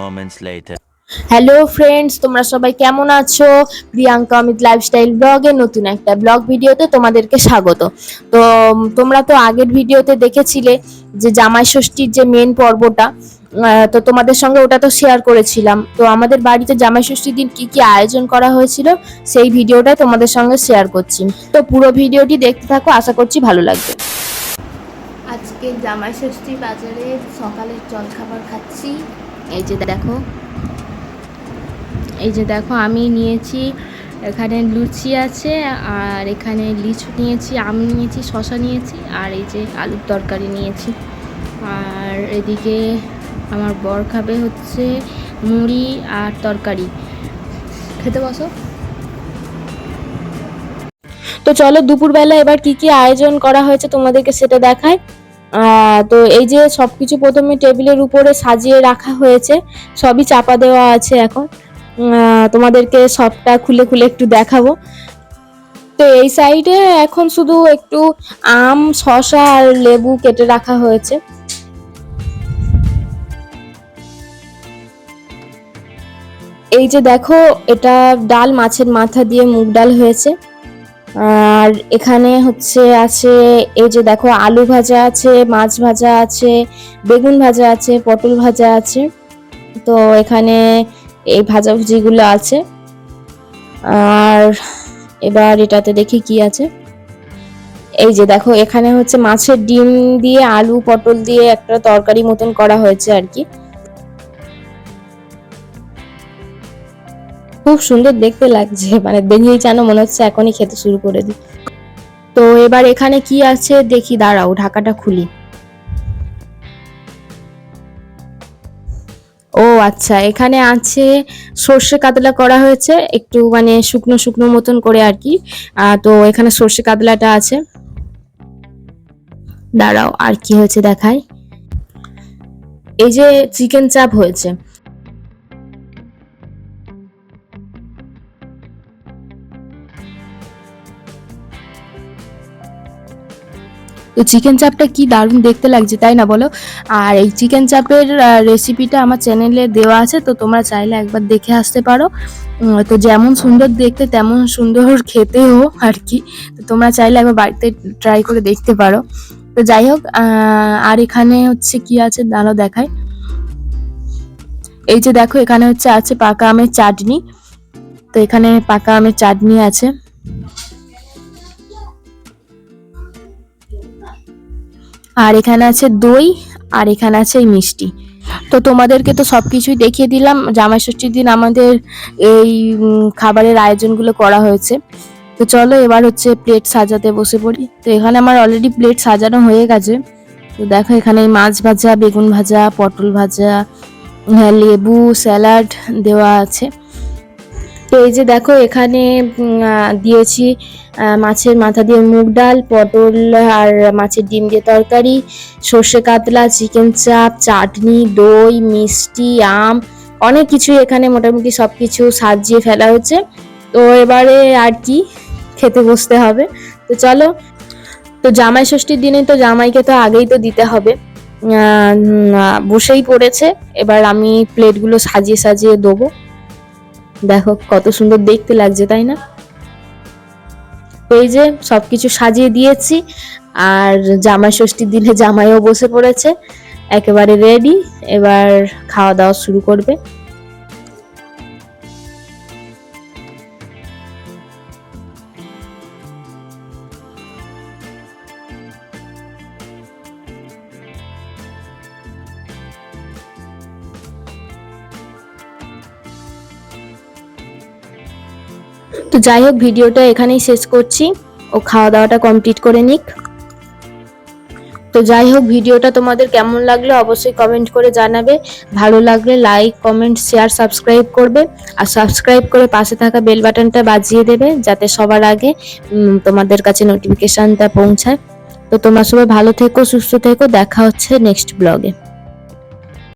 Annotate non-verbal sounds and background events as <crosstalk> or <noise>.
moments later. Hello friends তোমরা সবাই কেমন আছো? প্রিয়াঙ্কা অমিত লাইফস্টাইল ব্লগে নতুন একটা ব্লগ ভিডিওতে তোমাদেরকে স্বাগত। তো তোমরা তো আগের ভিডিওতে দেখেছিলে যে জামাই ষষ্ঠীর যে মেন পর্বটা তো তোমাদের সঙ্গে ওটা তো শেয়ার করেছিলাম। তো আমাদের বাড়িতে জামাই ষষ্ঠীর দিন কি কি আয়োজন করা হয়েছিল সেই ভিডিওটা তোমাদের সঙ্গে শেয়ার করছি। তো পুরো ভিডিওটি দেখতে থাকো আশা করছি ভালো লাগবে। আজকে জামাই ষষ্ঠী বাজারে সকালের জলখাবার খাচ্ছি। এই যে দেখো। এই যে দেখো, আমি নিয়েছি, এখানে লুচি আছে, আর এখানে লিচু নিয়েছি, আম নিয়েছি শশা নিয়েছি, আর এই যে আলুর তরকারি নিয়েছি। আর এদিকে আমার বর খাবে হচ্ছে মুড়ি আর তরকারি। খেতে বসো। তো চলো, দুপুরবেলা এবার কি কি আয়োজন করা হয়েছে তোমাদেরকে সেটা দেখায় তো এই যে সব কিছু প্রথমে টেবিলের উপরে সাজিয়ে রাখা হয়েছে, সবই চাপা দেওয়া আছে এখন। তোমাদেরকে সবটা খুলে খুলে একটু দেখাবো। তো এই সাইডে এখন শুধু একটু আম, শসা আর লেবু কেটে রাখা হয়েছে। এই যে দেখো, এটা ডাল মাছের মাথা দিয়ে মুগ ডাল হয়েছে। আর এখানে হচ্ছে আছে, এই যে দেখো আলু ভাজা আছে, মাছ ভাজা আছে, বেগুন ভাজা আছে, পটল ভাজা আছে। তো এখানে এই ভাজাভুজিগুলো আছে। আর এবার এটাতে দেখি কি আছে। এই যে দেখো, এখানে হচ্ছে মাছের ডিম দিয়ে আলু, পটল দিয়ে একটা তরকারি মতন করা হয়েছে আর কি। খুব সুন্দর দেখতে লাগছে। মানে দেখেই যেন মনে হচ্ছে এখনই খেতে শুরু করে দিই। তো এবার এখানে কি আছে দেখি, দাঁড়াও, ঢাকাটা খুলি। ও আচ্ছা এখানে আছে সর্ষে কাতলা করা হয়েছে, একটু মানে শুকনো শুকনো মতন করে আর কি। তো এখানে সর্ষে কাতলাটা আছে। দাঁড়াও, আর কি হয়েছে দেখায় এই যে চিকেন চাপ হয়েছে। তো চিকেন চাপটা কি দারুণ দেখতে লাগছে, তাই না বলো? আর এই চিকেন চাপের রেসিপিটা আমার চ্যানেলে দেওয়া আছে, তো তোমরা চাইলে একবার দেখে আসতে পারো। তো যেমন সুন্দর দেখতে, তেমন সুন্দর <laughs> খেতেও আর কি। তো তোমরা চাইলে একবার বাড়িতে ট্রাই করে দেখতে পারো। তো যাই হোক আর এখানে হচ্ছে কি আছে, দাঁড়াও দেখায় এই যে দেখো, এখানে হচ্ছে আছে পাকা আমের চাটনি। তো এখানে পাকা আমের চাটনি আছে। আর এখানে আছে দই আর এখানে আছে মিষ্টি। তো তোমাদেরকে তো সবকিছুই দেখিয়ে দিলাম। জামাই ষষ্ঠীর দিন আমাদের এই খাবারের আয়োজনগুলো করা হয়েছে। তো চলো এবার হচ্ছে প্লেট সাজাতে বসে পড়ি। তো এখানে আমার অলরেডি প্লেট সাজানো হয়ে গেছে। তো দেখো এখানে মাছ ভাজা বেগুন ভাজা পটল ভাজা হ্যাঁ, লেবু স্যালাড দেওয়া আছে। তো এই যে দেখো, এখানে দিয়েছি মাছের মাথা দিয়ে মুগ ডাল, পটল আর মাছের ডিম দিয়ে তরকারি, সর্ষে কাতলা, চিকেন চাপ, চাটনি, দই, মিষ্টি, আম, অনেক কিছু এখানে মোটামুটি সব কিছু সাজিয়ে ফেলা হচ্ছে। তো এবারে আর কি খেতে বসতে হবে। তো চলো, তো জামাই ষষ্ঠীর দিনে তো জামাইকে তো আগেই তো দিতে হবে। বসেই পড়েছে। এবার আমি প্লেটগুলো সাজিয়ে সাজিয়ে দেবো। দেখো কত সুন্দর দেখতে লাগছে, তাই না? এই যে সবকিছু সাজিয়ে দিয়েছি, আর জামাই ষষ্ঠীর দিনে জামাইও বসে পড়েছে, একেবারে রেডি এবার খাওয়া দাওয়া শুরু করবে। তো যাই হোক, ভিডিওটা এখানেই শেষ করছি। ও খাওয়া দাওয়াটা কমপ্লিট করে নিক। তো যাই হোক, ভিডিওটা তোমাদের কেমন লাগল অবশ্যই কমেন্ট করে জানাবে। ভালো লাগলে লাইক, কমেন্ট, শেয়ার, সাবস্ক্রাইব করবে। আর সাবস্ক্রাইব করে পাশে থাকা বেল বাটনটা বাজিয়ে দেবে, যাতে সবার আগে তোমাদের কাছে নোটিফিকেশনটা পৌঁছায়। তো তোমরা সবাই ভালো থেকো, সুস্থ থেকো। দেখা হচ্ছে নেক্সট ব্লগে